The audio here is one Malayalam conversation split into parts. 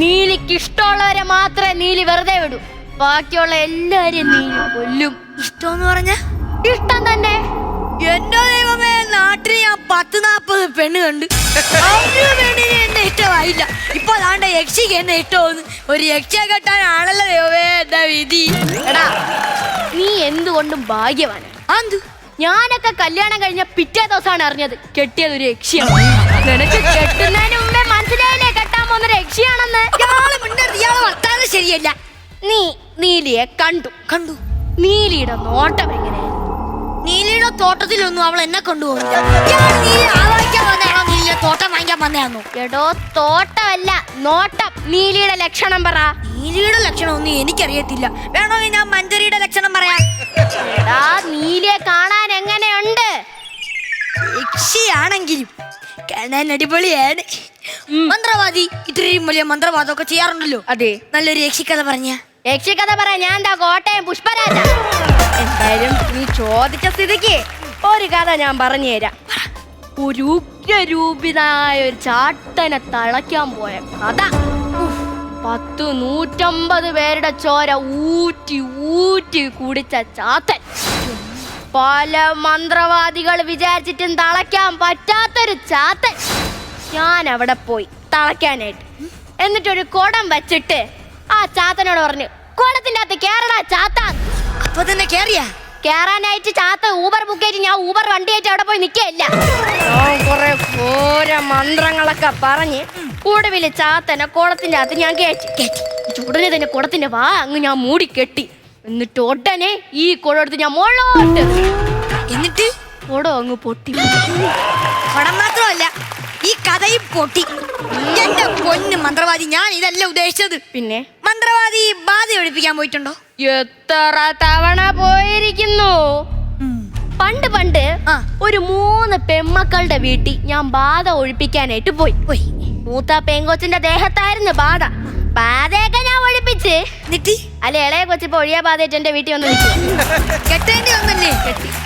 നീലിക്ക് ഇഷ്ടമുള്ളവരെ മാത്രമേ നീലി വെറുതെ വിടൂ. ബാക്കിയുള്ള എല്ലാരും നീലി കൊല്ലും. ഇഷ്ടമെന്ന് പറഞ്ഞ? ഇഷ്ടം തന്നെ. എന്റെ ദൈവമേ നാട്ടിൽ ഞാൻ പത്ത് നാപ്പത് പെണ്ണ് കണ്ട്. ഒരു പെണ്ണിന് എന്നെ ഇഷ്ടമായില്ല. ഇപ്പൊ അതാണ്ട് യക്ഷിക്ക് എന്നെ ഇഷ്ടമെന്ന് ഒരു കെട്ടാൻ കെട്ടാനാണല്ലോ ദൈവമേ എന്താ വിധി? എടാ. നീ എന്തുകൊണ്ടും ഭാഗ്യവാനാണ് അന്തു ഞാനൊക്കെ കല്യാണം കഴിഞ്ഞ പിറ്റേ ദിവസമാണ് അറിഞ്ഞത്. കെട്ടിയത് ഒരു യക്ഷിയാണ്. നിനക്ക് കെട്ടുന്നതിന് മുമ്പേ മനസ്സിലായില്ലേ ഒരു യക്ഷിയാണെന്ന് ഇയാൾ മിണ്ടരുത്. ഇയാളെ വർത്താനം ശരിയല്ല. നീ നീലിയെ കണ്ടു. കണ്ടു. നീലിയുടെ നോട്ടം എങ്ങനെ? നീലിയുടെ തോട്ടത്തിലൊന്നും അവൾ എന്നെ കൊണ്ടുപോകില്ല ഇയാൾ നീലി ആവാഹിക്കാൻ നീലിയുടെ തോട്ടം വാങ്ങിക്കാൻ വന്നതാണോ എടോ തോട്ടമല്ല നോട്ടം. നീലിയുടെ ലക്ഷണം പറ. നീലിയുടെ ലക്ഷണം ഒന്നും എനിക്കറിയത്തില്ല വേണമെങ്കിൽ ഞാൻ മഞ്ചരിയുടെ ലക്ഷണം പറയാം എടാ നീലിയെ കാണാൻ എങ്ങനെയുണ്ട്? യക്ഷിയാണെങ്കിലും കാണാൻ അടിപൊളിയാണ്. മന്ത്രവാദി. ഇത്രയും വലിയ മന്ത്രവാദമൊക്കെ ചെയ്യാറുണ്ടല്ലോ. അതെ. നല്ലൊരു യക്ഷിക്കഥ പറഞ്ഞ. യക്ഷിക്കഥ പറയാ ഞാൻ എന്താ കോട്ടയം പുഷ്പരാജ? എന്തായാലും നീ ചോദിച്ച സ്ഥിതിക്ക് ഒരു കഥ ഞാൻ പറഞ്ഞു തരാം ഒരു ഉഗ്രരൂപിതായ ഒരു ചാട്ടനെ തളയ്ക്കാൻ പോയ കഥ. പത്ത് നൂറ്റമ്പത് പേരുടെ ചോര ഊറ്റി ഊറ്റി കുടിച്ച ചാത്തൻ. പല മന്ത്രവാദികൾ വിചാരിച്ചിട്ടും തളയ്ക്കാൻ പറ്റാത്തൊരു ചാത്തൻ. ഞാൻ അവിടെ പോയി തളയ്ക്കാനായിട്ട്. എന്നിട്ടൊരു കുടം വെച്ചിട്ട് ആ ചാത്തനോട് പറഞ്ഞു കുളത്തിന്റെ അകത്ത് കേറടാ ചാത്ത. അപ്പൊ തന്നെ കേറിയാ? കേറാനായിട്ട് ചാത്ത ഊബർ ബുക്ക് ചെയ്ത് ഞാൻ ഊബർ വണ്ടിയായിട്ട് അവിടെ പോയി നിൽക്കുകയല്ല. ഞാൻ കുറെ ഘോര മന്ത്രങ്ങളൊക്കെ പറഞ്ഞ് ഒടുവിൽ ചാത്തനെ കുളത്തിന്റെ അകത്ത് ഞാൻ കയറ്റി. കയറ്റി. ഉടനെ തന്നെ കുളത്തിന്റെ വാ അങ്ങ് ഞാൻ മൂടി കെട്ടി. എന്നിട്ട് ഉടനെ ഈ കുടം എടുത്ത് ഞാൻ മുകളോട്ട് എന്നിട്ട്? കുടം അങ്ങ് പൊട്ടി. കുടം മാത്രമല്ല. ഈ കഥയും പൊട്ടി. എന്റെ പൊന്ന് മന്ത്രവാദി ഞാൻ ഇതല്ല ഉദ്ദേശിച്ചത്. പിന്നെ? മന്ത്രവാദി ബാധ ഒഴിപ്പിക്കാൻ പോയിട്ടുണ്ടോ? എത്ര തവണ പോയിരിക്കുന്നു? പണ്ട് പണ്ട് ഒരു മൂന്ന് പെമ്മക്കളുടെ വീട്ടിൽ ഞാൻ ബാധ ഒഴിപ്പിക്കാനായിട്ട് പോയി. പോയി. മൂത്ത പെങ്കൊച്ചിന്റെ ദേഹത്തായിരുന്നു ബാധ. ബാധയൊക്കെ ഞാൻ ഒഴിപ്പിച്ച്. നിട്ടി അല്ല ഇളയ കൊച്ചിപ്പോ ഒഴിയാ ബാധയായിട്ട് എന്റെ വീട്ടിൽ വന്ന് കെട്ടേണ്ടി വന്നല്ലേ?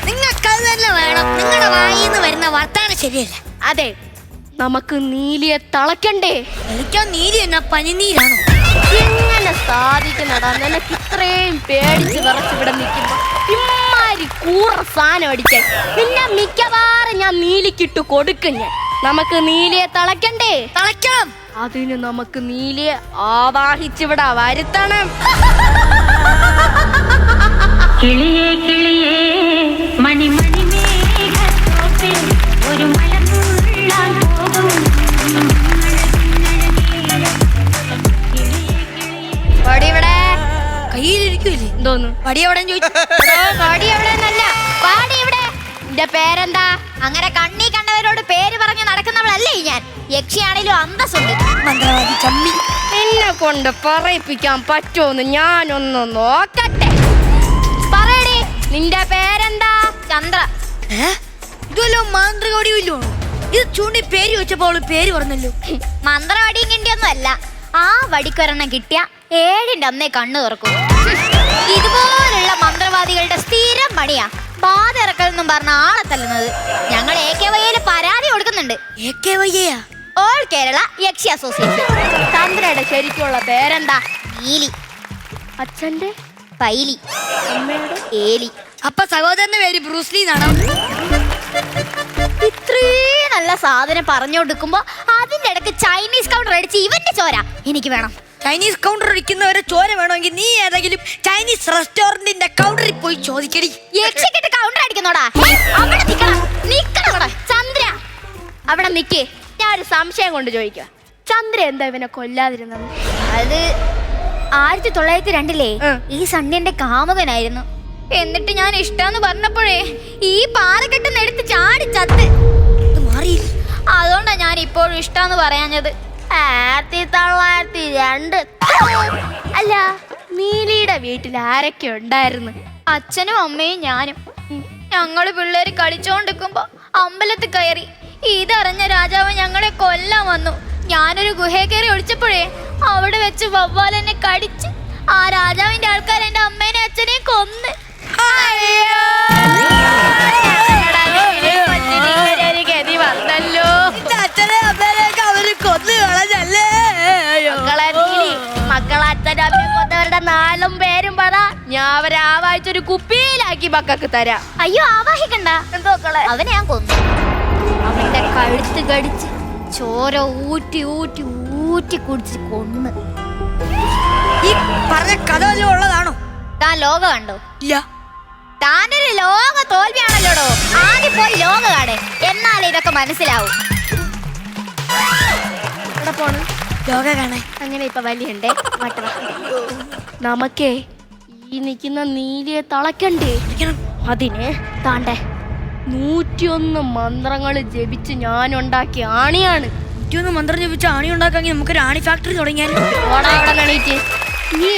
നിങ്ങൾക്ക് അത് തന്നെ വേണം. നിങ്ങളുടെ വായിന്ന് വരുന്ന വർത്താനം ശരിയല്ല. അതെ. നമുക്ക് നീലിയെ തളയ്ക്കണ്ടേ? എനിക്കോ നീലി എന്നാ പനിനീരാണോ എങ്ങനെ സാധിക്കുന്നടാ? നിനക്ക് ഇത്രയും പേടിച്ച് വിറച്ചിവിടെ നിൽക്കുമ്പോ ഇമ്മാരി കൂറ സാധനം അടിക്കാൻ. പിന്നെ മിക്കവാറും ഞാൻ നീലിക്കിട്ട് കൊടുക്കും ഞാൻ. നമുക്ക് നീലിയെ തളയ്ക്കണ്ടേ? തളയ്ക്കണം. അതിന് നമുക്ക് നീലിയെ ആവാഹിച്ചിവിടെ വരുത്തണം. കിളിയേ കിളിയേ മണിമണി കയ്യിലിരിക്കൂലേ എന്തോന്നു എവിടെ ചോദിച്ചു. പടി എവിടെ എന്നല്ല. ഇവിടെ. നിന്റെ പേരെന്താ? അങ്ങനെ കണ്ണി കണ്ടവരോട് പേര് പറഞ്ഞ് നടക്കുന്നവളല്ലേ ഞാൻ. യക്ഷിയാണേലും അന്തസ്സുണ്ട്. മന്ത്രവാദി ചമ്മി. എന്നെ കൊണ്ട് പറയിപ്പിക്കാൻ പറ്റുമെന്ന് ഞാനൊന്ന് നോക്കട്ടെ. പറയടി. നിന്റെ പേരെന്താ? ചന്ദ്ര. ഇതല്ലോ ഇതുവല്ലോ ഇത് ചൂണ്ടി പേര് വെച്ചപ്പോൾ അവൾ പേര് പറഞ്ഞല്ലോ. മന്ത്രവടിയും കിണ്ടിയൊന്നും അല്ല ആ വടിക്കൊരെണ്ണം കിട്ടിയ ഏഴിന്റെ അന്നേ കണ്ണു തുറക്കും. ഇതുപോലുള്ള മന്ത്രവാദികളുടെ സ്ഥിരം പണിയാ. ബാധ ഇറക്കലെന്നും പറഞ്ഞ ആളെ തല്ലുന്നത്. ഞങ്ങൾ എ കെ വൈയിൽ പരാതി കൊടുക്കുന്നുണ്ട്. A K all Kerala Yakshi association. തന്ത്രയുടെ ശരിക്കുള്ള പേരെന്താ? നീലി അച്ഛന്റെ പൈലി. അമ്മയുടെ? ഏലി. അപ്പൊ സഹോദരന്റെ പേര് ബ്രൂസ്ലി എന്നാണോ? ഇത്രയും നല്ല സാധനം പറഞ്ഞു കൊടുക്കുമ്പോ അതിന്റെ ഇടയ്ക്ക് ചൈനീസ് കൗണ്ടർ അടിച്ച് ഇവന്റെ ചോര എനിക്ക് വേണം. ചൈനീസ് കൗണ്ടർ ഇരിക്കുന്നവരെ ചോര വേണമെങ്കിൽ നീ ഏതെങ്കിലും ചൈനീസ് റെസ്റ്റോറന്റിന്റെ കൗണ്ടറിൽ പോയി ചോദിക്കടി. യക്ഷിക്കിട്ട് കൗണ്ടർ അടിക്കുന്നോടാ. അവിടെ നിക്കണം നിക്കണം ചന്ദ്ര. അവിടെ നിക്കേ. ഞാൻ ഒരു സംശയം കൊണ്ട് ചോദിക്കുക ചന്ദ്ര എന്താ ഇവനെ കൊല്ലാതിരുന്നത്? അത് ആയിരത്തി തൊള്ളായിരത്തി രണ്ടിലേ ഈ സണ്ണിന്റെ കാമുകനായിരുന്നു. എന്നിട്ട് ഞാൻ ഇഷ്ടാന്ന് പറഞ്ഞപ്പോഴേ ഈ പാറക്കെട്ടെന്ന് എടുത്ത് ചാടി ചത്ത്. അതുകൊണ്ടാ ഞാൻ ഇപ്പോഴും ഇഷ്ടാന്ന് പറയാഞ്ഞത്. ആയിരത്തി തൊള്ളായിരത്തി രണ്ട് അല്ല നീലിയുടെ വീട്ടിൽ ആരൊക്കെ ഉണ്ടായിരുന്നു? അച്ഛനും അമ്മയും ഞാനും. ഞങ്ങൾ പിള്ളേര് കളിച്ചോണ്ടിരിക്കുമ്പോ അമ്പലത്തിൽ കയറി ഇതറിഞ്ഞ രാജാവ് ഞങ്ങളെ കൊല്ലാൻ വന്നു. ഞാനൊരു ഗുഹയെ കയറി ഒളിച്ചപ്പോഴേ അവിടെ വെച്ച് വവ്വാൽ എന്നെ കടിച്ച് ആ രാജാവിന്റെ ആൾക്കാർ അമ്മേനെ അച്ഛനെ കൊന്ന്. വായിച്ചൊരു കുപ്പിയിലാക്കി മക്കൾക്ക് തരാം. അയ്യോ ആവാഹിക്കണ്ട. അവനെ ഞാൻ കൊന്നു. അവന്റെ കഴുത്ത് കടിച്ച് ചോര ഊറ്റി ഊറ്റി ഊറ്റി കുടിച്ച് കൊന്ന്. ഈ പറഞ്ഞ കഥ വല്ലതും ഉള്ളതാണോ? താൻ ലോക കണ്ടോ? ഇല്ല. താനൊരു ലോക തോൽവിയാണല്ലോടോ? ആദ്യം പോയി ലോക കാണേ. എന്നാലേ ഇതൊക്കെ മനസ്സിലാവും. എവിടെ പോണ്? ലോക കാണേ അങ്ങനെ ഇപ്പൊ വലിയണ്ടേ? വട്ട നമുക്കേ ഈ നിൽക്കുന്ന നീലിയെ തളയ്ക്കണ്ടേ? അതിനെ താണ്ടേ നൂറ്റിയൊന്ന് മന്ത്രങ്ങൾ ജപിച്ച് ഞാൻ ഉണ്ടാക്കിയ ആണിയാണ്. നൂറ്റിയൊന്ന് മന്ത്രം ജപിച്ച് ആണി ഉണ്ടാക്കാമെങ്കിൽ നമുക്കൊരു ആണി ഫാക്ടറി തുടങ്ങിയാൽ നീ